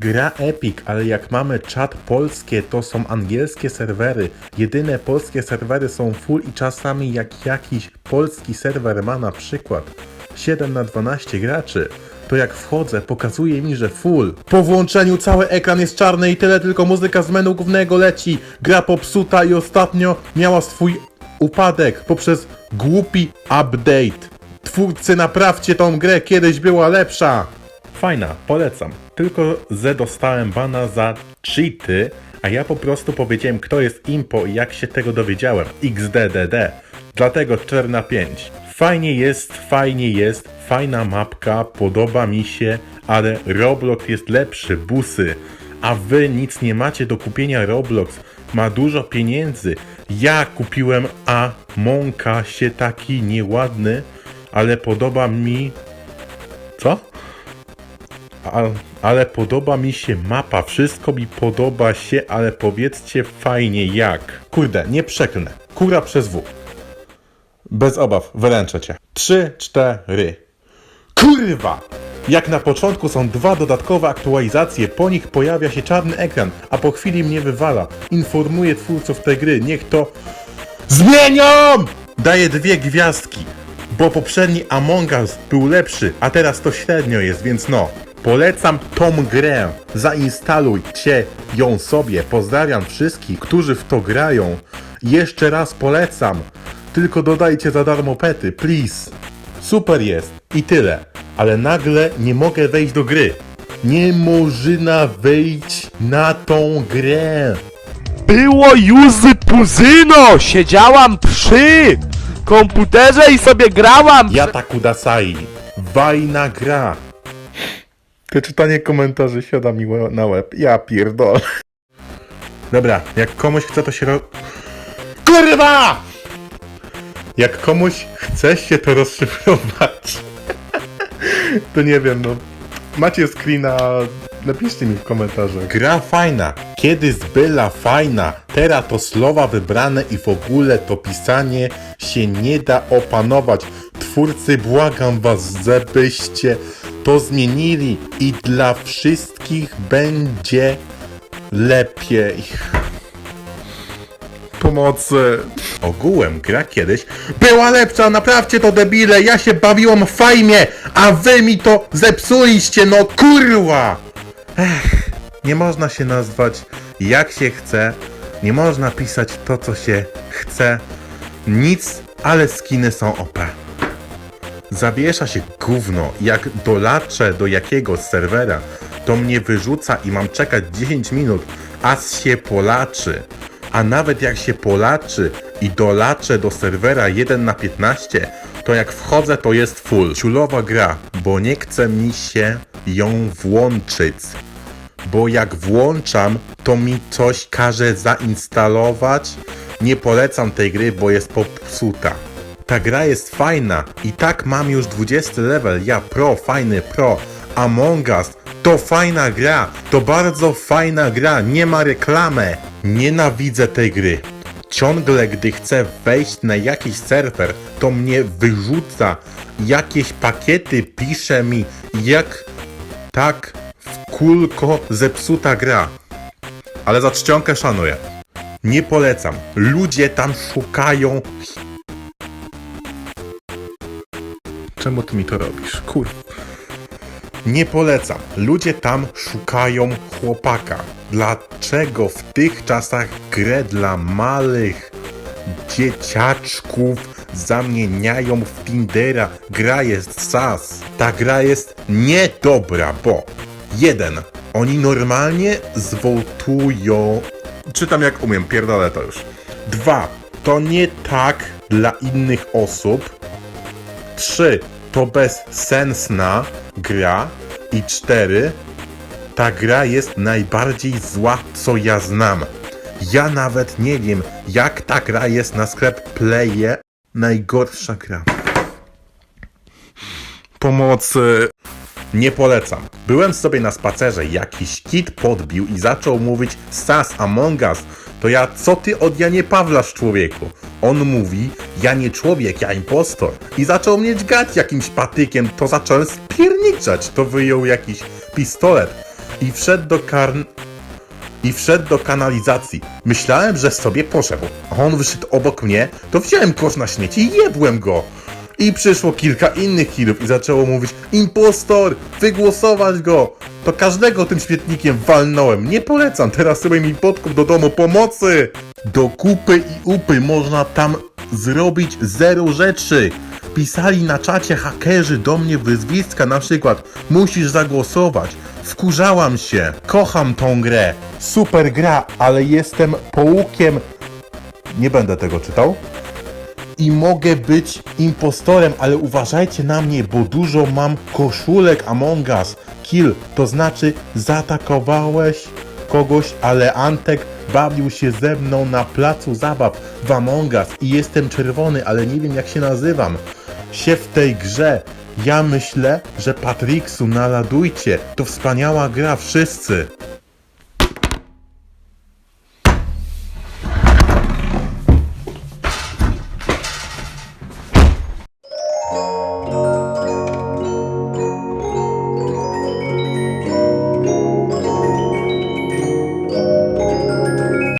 Gra Epic, ale jak mamy czat polskie, to są angielskie serwery. Jedyne polskie serwery są full i czasami jak jakiś polski serwer ma na przykład 7 na 12 graczy, to jak wchodzę, pokazuje mi, że full. Po włączeniu cały ekran jest czarny i tyle tylko muzyka z menu głównego leci. Gra popsuta i ostatnio miała swój upadek poprzez głupi update. Twórcy, naprawcie tą grę, kiedyś była lepsza. Fajna, polecam. Tylko ze dostałem bana za cheaty, a ja po prostu powiedziałem, kto jest impo i jak się tego dowiedziałem. XDDD. Dlatego 4 na 5. Fajnie jest, fajnie jest, fajna mapka, podoba mi się, ale Roblox jest lepszy, busy. A wy nic nie macie do kupienia Roblox. Ma dużo pieniędzy. Ja kupiłem, a Monka się taki nieładny, ale podoba mi... Co? Ale podoba mi się mapa, wszystko mi podoba się, ale powiedzcie fajnie jak. Kurde, nie przeklnę. Kura przez W. Bez obaw, wyręczę cię. Trzy, cztery. Kurwa! Jak na początku są dwa dodatkowe aktualizacje, po nich pojawia się czarny ekran, a po chwili mnie wywala. Informuję twórców tej gry, niech to ZMIENIą! Daję dwie gwiazdki, bo poprzedni Among Us był lepszy, a teraz to średnio jest, więc no. Polecam tą grę. Zainstalujcie ją sobie. Pozdrawiam wszystkich, którzy w to grają. Jeszcze raz polecam. Tylko dodajcie za darmo pety, please. Super jest i tyle. Ale nagle nie mogę wejść do gry. Nie można wejść na tą grę. Było Juzy Puzyno! Siedziałam przy komputerze i sobie grałam! Yata Kudasai. Wajna gra. To czytanie komentarzy siada mi na łeb. Ja pierdolę. Dobra, jak komuś chce to się ro... KURWA! Jak komuś chce się to rozszyfrować, to nie wiem, no. Macie screena, napiszcie mi w komentarzach. Gra fajna, kiedy zbyla fajna, teraz to słowa wybrane i w ogóle to pisanie się nie da opanować. Twórcy, błagam was, żebyście to zmienili i dla wszystkich będzie lepiej. Pomocy. Ogółem gra kiedyś była lepsza, naprawcie to debile, ja się bawiłam fajnie, a wy mi to zepsuliście, no kurwa! Ech, nie można się nazwać jak się chce, nie można pisać to co się chce, nic, ale skiny są OP. Zawiesza się gówno, jak dolaczę do jakiegoś serwera, to mnie wyrzuca i mam czekać 10 minut, aż się polaczy. A nawet jak się polaczy i dolaczę do serwera 1 na 15, to jak wchodzę to jest full. Ciulowa gra, bo nie chce mi się ją włączyć. Bo jak włączam, to mi coś każe zainstalować. Nie polecam tej gry, bo jest popsuta. Ta gra jest fajna i tak mam już 20 level, ja pro, fajny pro. Among Us to fajna gra, to bardzo fajna gra, nie ma reklamy. Nienawidzę tej gry. Ciągle gdy chcę wejść na jakiś serwer, to mnie wyrzuca. Jakieś pakiety pisze mi, jak tak w kulko zepsuta gra. Ale za czcionkę szanuję. Nie polecam. Ludzie tam szukają Czemu ty mi to robisz? Kur... Nie polecam. Ludzie tam szukają chłopaka. Dlaczego w tych czasach grę dla małych dzieciaczków zamieniają w Tindera? Gra jest sas. Ta gra jest niedobra, bo jeden, oni normalnie zwołtują... Czytam jak umiem, pierdolę to już. Dwa, to nie tak dla innych osób, 3. To bezsensna gra. I 4. Ta gra jest najbardziej zła, co ja znam. Ja nawet nie wiem, jak ta gra jest na sklep Playe. Najgorsza gra. Pomocy. Nie polecam. Byłem sobie na spacerze, jakiś kit podbił i zaczął mówić Sas Among Us. To ja, co ty od Janie Pawlasz, człowieku? On mówi, ja nie człowiek, ja impostor. I zaczął mnie dźgać jakimś patykiem, to zacząłem spierniczać. To wyjął jakiś pistolet. i wszedł do karn... i wszedł do kanalizacji. Myślałem, że sobie poszedł, a on wyszedł obok mnie, to wziąłem kosz na śmieci i jebłem go. I przyszło kilka innych killów i zaczęło mówić Impostor! Wygłosować go! To każdego tym świetnikiem walnąłem. Nie polecam, teraz sobie mi podkup do domu pomocy! Do kupy i upy można tam zrobić zero rzeczy. Pisali na czacie hakerzy do mnie wyzwiska na przykład Musisz zagłosować. Wkurzałam się. Kocham tą grę. Super gra, ale jestem połukiem. Nie będę tego czytał i mogę być impostorem, ale uważajcie na mnie, bo dużo mam koszulek Among Us. Kill, to znaczy zaatakowałeś kogoś, ale Antek bawił się ze mną na placu zabaw w Among Us i jestem czerwony, ale nie wiem jak się nazywam. Się w tej grze. Ja myślę, że Patricksu naladujcie. To wspaniała gra, wszyscy.